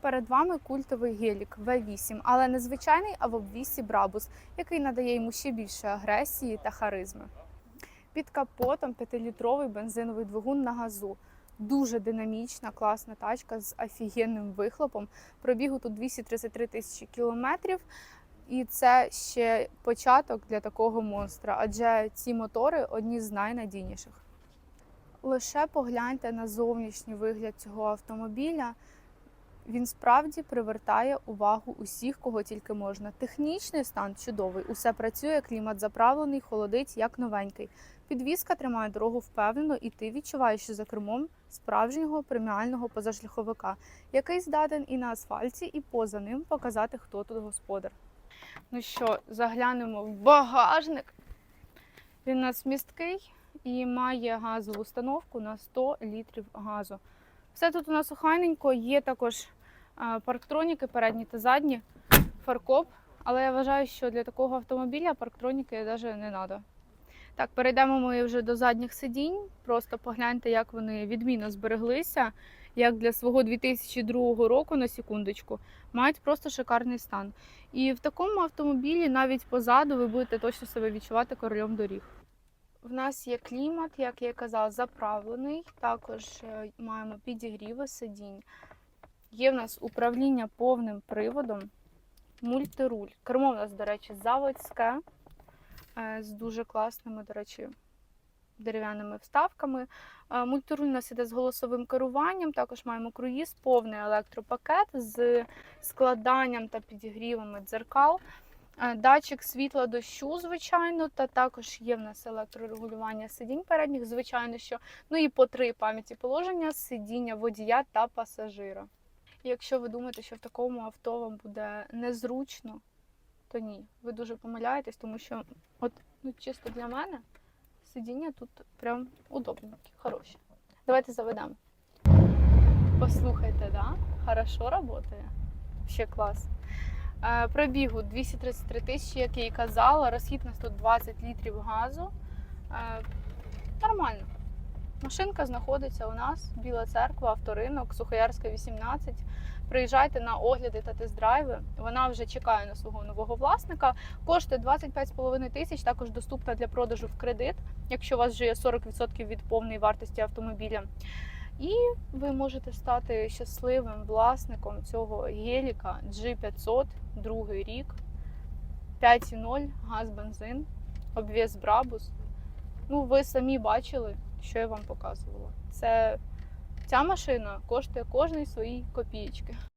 Перед вами культовий гелік V8, але не звичайний, а в обвісі Брабус, який надає йому ще більше агресії та харизми. Під капотом 5-літровий бензиновий двигун на газу. Дуже динамічна, класна тачка з офігенним вихлопом. Пробігу тут 233 тисячі кілометрів. І це ще початок для такого монстра, адже ці мотори одні з найнадійніших. Лише погляньте на зовнішній вигляд цього автомобіля. Він справді привертає увагу усіх, кого тільки можна. Технічний стан чудовий, усе працює, клімат заправлений, холодить як новенький. Підвізка тримає дорогу впевнено, і ти відчуваєш, що за кермом справжнього преміального позашляховика, який здатен і на асфальті, і поза ним показати, хто тут господар. Ну що, заглянемо в багажник. Він у нас місткий і має газову установку на 100 літрів газу. Все тут у нас охайненько, є також парктроніки передні та задні, фаркоп. Але я вважаю, що для такого автомобіля парктроніки навіть не треба. Так, перейдемо ми вже до задніх сидінь. Просто погляньте, як вони відмінно збереглися, як для свого 2002 року на секундочку, мають просто шикарний стан. І в такому автомобілі навіть позаду ви будете точно себе відчувати королем доріг. В нас є клімат, як я казала, заправлений. Також е, маємо підігріви сидінь. Є в нас управління повним приводом, мультируль. Кермо в нас, до речі, заводське е, з дуже класними, до речі, дерев'яними вставками. Е, Мультируль у нас іде з голосовим керуванням. Також маємо круїз, повний електропакет з складанням та підігрівами дзеркал. Е, Датчик світла дощу, звичайно, та також є в нас електрорегулювання сидінь передніх, звичайно, що ну і по три пам'яті положення сидіння водія та пасажира. Якщо ви думаєте, що в такому авто вам буде незручно, то ні, ви дуже помиляєтесь, тому що, от ну чисто для мене, сидіння тут прям удобненькі, хороші. Давайте заведемо. Послухайте, да? Хорошо працює. Ще клас. Е, Пробігу 233 тисячі, як я і казала. Розхід у нас тут 20 літрів газу. Е, Нормально. Машинка знаходиться у нас, Біла церква, авторинок, Сухоярська, 18. Приїжджайте на огляди та тест-драйви. Вона вже чекає на свого нового власника. Коштує 25,5 тисяч, також доступна для продажу в кредит, якщо у вас вже є 40% від повної вартості автомобіля. І ви можете стати щасливим власником цього геліка G500, другий рік, 5,0, газ, бензин, обвес Брабус. Ну, ви самі бачили, що я вам показувала. Це ця машина коштує кожної своїй копієчки.